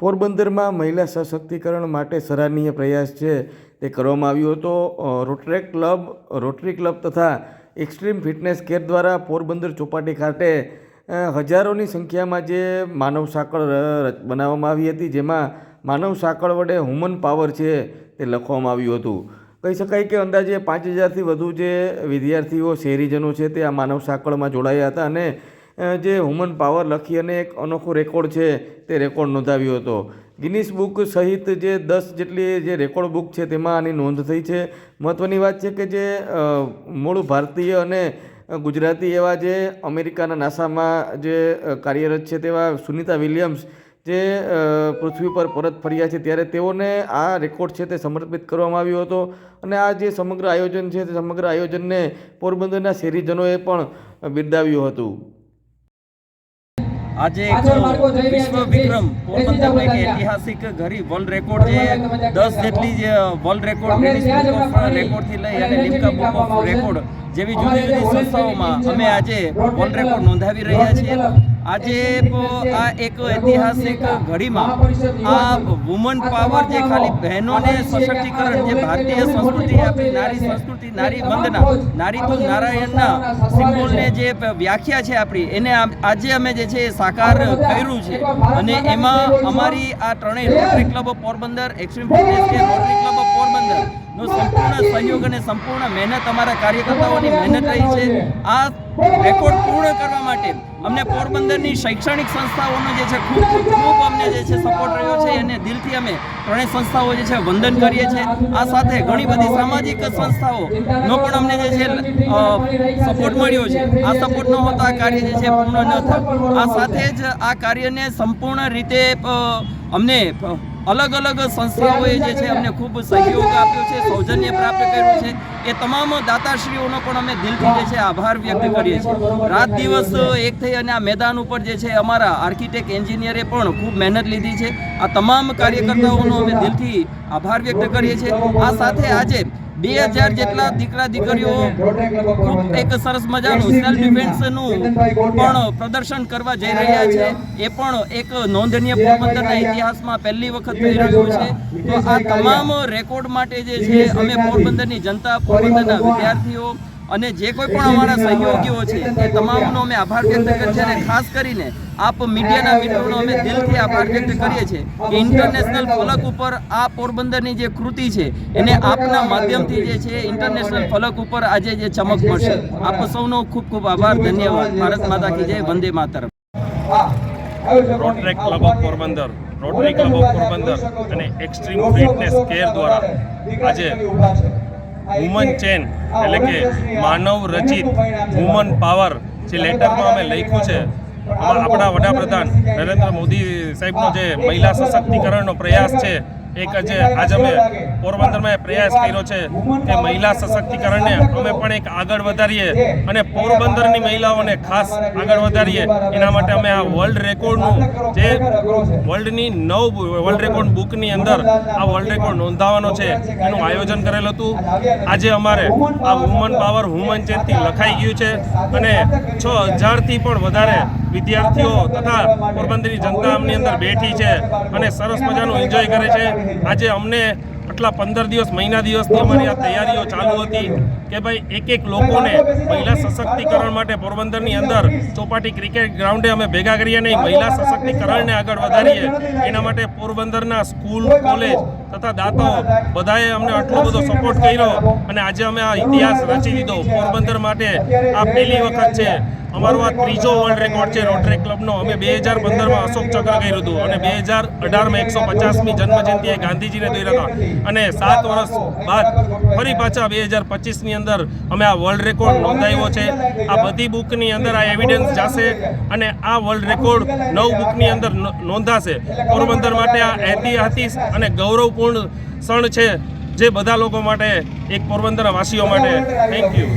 પોરબંદરમાં મહિલા સશક્તિકરણ માટે સરાહનીય પ્રયાસ છે. તે કરવામાં આવ્યો હતો. રોટરેક ક્લબ, રોટરી ક્લબ તથા એક્સ્ટ્રીમ ફિટનેસ કેર દ્વારા પોરબંદર ચોપાટી ખાતે હજારોની સંખ્યામાં જે માનવ સાંકળ બનાવવામાં આવી હતી, જેમાં માનવ સાંકળ વડે હ્યુમન પાવર છે તે લખવામાં આવ્યું હતું. કહી શકાય કે અંદાજે પાંચ હજારથી વધુ જે વિદ્યાર્થીઓ, શહેરીજનો છે તે આ માનવ સાંકળમાં જોડાયા હતા અને જે હ્યુમન પાવર લખી અને એક અનોખો રેકોર્ડ છે, તે રેકોર્ડ નોંધાવ્યો હતો. ગિનિસ બુક સહિત જે દસ જેટલી જે રેકોર્ડ બુક છે, તેમાં આની નોંધ થઈ છે. મહત્ત્વની વાત છે કે જે મૂળ ભારતીય અને ગુજરાતી એવા જે અમેરિકાના નાસામાં જે કાર્યરત છે, તેવા સુનિતા વિલિયમ્સ જે પૃથ્વી પર પરત ફર્યા છે, ત્યારે તેઓને આ રેકોર્ડ છે, તે સમર્પિત કરવામાં આવ્યો હતો. અને આ જે સમગ્ર આયોજન છે, તે સમગ્ર આયોજનને પોરબંદરના શહેરીજનોએ પણ બિરદાવ્યું હતું. આજે એક વિશ્વ વિક્રમ પોરબંદર એક ઐતિહાસિક ઘરી વર્લ્ડ રેકોર્ડ જે દસ જેટલી જે world record Guinness book of રેકોર્ડથી લઈ અને લિમ્કા બુક ઓફ રેકોર્ડ જેવી જુદી જુદી સંસ્થાઓમાં અમે આજે ઓન રેકોર્ડ નોંધાવી રહ્યા છીએ. આજે આ એક ઐતિહાસિક ઘડીમાં આ વુમન પાવર જે ખાલી બહેનોને સશક્તિકરણ જે ભારતીય સંસ્કૃતિ આપણી નારી સંસ્કૃતિ નારી વંદના નારી તો નારાયણના સિમ્બોલને જે વ્યાખ્યા છે આપણી એને આજે અમે જે છે સાકાર કર્યું છે. અને એમાં અમારી આ ત્રણેય rotary club of Porbandar extreme fitness rotary club of Porbandar નો સંપૂર્ણ સહયોગ અને સંપૂર્ણ મહેનત અમારા કાર્યકર્તાઓની મહેનત રહી છે. આ રેકોર્ડ પૂર્ણ કરવા માટે અમને પોરબંદરની શૈક્ષણિક સંસ્થાઓનો જે છે ખૂબ ખૂબ અમને જે છે સપોર્ટ રહ્યો છે અને દિલથી અમે ત્રણેય સંસ્થાઓ જે છે વંદન કરીએ છીએ. આ સાથે ઘણી બધી સામાજિક સંસ્થાઓનો પણ અમને જે છે સપોર્ટ મળ્યો છે. આ સપોર્ટ ન હોતો આ કાર્ય જે છે પૂર્ણ ન થાય. આ સાથે જ આ કાર્યને સંપૂર્ણ રીતે અમને અલગ અલગ સંસ્થાઓએ જે છે અમને ખૂબ સહયોગ આપ્યો છે, સૌજન્ય પ્રાપ્ત કર્યું છે. એ તમામ દાતાશ્રીઓનો પણ અમે દિલથી જે છે આભાર વ્યક્ત કરીએ છીએ. રાત દિવસ એક થઈ અને આ મેદાન ઉપર જે છે અમારા આર્કિટેક્ટ એન્જિનિયરે પણ ખૂબ મહેનત લીધી છે. આ તમામ કાર્યકર્તાઓનો અમે દિલથી આભાર વ્યક્ત કરીએ છીએ. આ સાથે આજે બે હજાર જેટલા દીકરા દીકરીઓ ખૂબ એક સરસ મજાનું સેલ્ફ ડિફેન્સનું પણ પ્રદર્શન કરવા જઈ રહ્યા છે. એ પણ એક નોંધનીય પોરબંદરના ઇતિહાસમાં પહેલી વખત થઈ રહ્યું છે. તો આ તમામ રેકોર્ડ માટે જે છે અમે પોરબંદરની જનતા પોરબંદરના વિદ્યાર્થીઓ અને જે કોઈ પણ અમારા સહયોગીઓ છે એ તમામનો અમે આભાર વ્યક્ત કરીએ છીએ અને ખાસ કરીને આપ મીડિયાના મિત્રોનો અમે દિલથી આભાર વ્યક્ત કરીએ છીએ કે ઇન્ટરનેશનલ ફલક ઉપર આ પોરબંદરની જે કૃતિ છે એને આપના માધ્યમથી જે છે ઇન્ટરનેશનલ ફલક ઉપર આજે જે ચમક પડશે આપ સૌનો ખૂબ ખૂબ આભાર. ધન્યવાદ. ભારત માતા કી જય. વંદે માતરમ. Rotaract club of Porbandar. Rotary club of Porbandar અને એક્સ્ટ્રીમ ફિટનેસ કેર દ્વારા આજે વુમન ચેન એટલે કે માનવ રચિત વુમન પાવર જે લેટરમાં અમે લખ્યું છે આપણા વડાપ્રધાન નરેન્દ્ર મોદી સાહેબનો જે મહિલા સશક્તિકરણનો પ્રયાસ છે, એક જે આજે અમે પોરબંદરમાં પ્રયાસ કર્યો છે કે મહિલા સશક્તિકરણને અમે પણ એક આગળ વધારીએ અને પોરબંદરની મહિલાઓને ખાસ આગળ વધારીએ. એના માટે અમે આ વર્લ્ડ રેકોર્ડનું જે વર્લ્ડની નવ વર્લ્ડ રેકોર્ડ બુકની અંદર આ વર્લ્ડ રેકોર્ડ નોંધાવવાનો છે, એનું આયોજન કરેલું હતું. આજે અમારે આ વુમન પાવર વુમન જયંતિ લખાઈ ગયું છે અને છ હજારથી પણ વધારે વિદ્યાર્થીઓ તથા પોરબંદરની જનતા આમની અંદર બેઠી છે અને સરસ મજાનું એન્જોય કરે છે. આજે અમને આટલા પંદર દિવસ, મહિના દિવસથી અમારી આ તૈયારીઓ ચાલુ હતી. કે ભાઈ એક એક લોકોને મહિલા સશક્તિકરણ માટે પોરબંદરની અંદર ચોપાટી ક્રિકેટ ગ્રાઉન્ડે અમે ભેગા કરીએ નહીં. મહિલા સશક્તિકરણને આગળ વધારીએ. એના માટે પોરબંદરના સ્કૂલ, કોલેજ તથા દાતાઓ બધાએ અમને આટલો બધો સપોર્ટ કર્યો અને આજે અમે આ ઇતિહાસ રચી દીધો. પોરબંદર માટે આ પહેલી વખત છે. અમારો આ ત્રીજો વર્લ્ડ રેકોર્ડ છે. રોટરી ક્લબનો અમે બે હજાર પંદરમાં અશોક ચક્ર કર્યું હતું અને બે હજાર અઢારમાં એકસો પચાસમી જન્મજયંતિએ ગાંધીજીને દોર્યા હતા. અને સાત વર્ષ બાદ ફરી પાછા બે હજાર પચીસની અંદર અમે આ વર્લ્ડ રેકોર્ડ નોંધાવ્યો છે. આ બધી બુકની અંદર આ એવિડન્સ જશે અને આ વર્લ્ડ રેકોર્ડ નવ બુકની અંદર નોંધાશે. પોરબંદર માટે આ ઐતિહાસિક અને ગૌરવપૂર્ણ ક્ષણ છે જે બધા લોકો માટે એક પોરબંદરવાસીઓ માટે. Thank you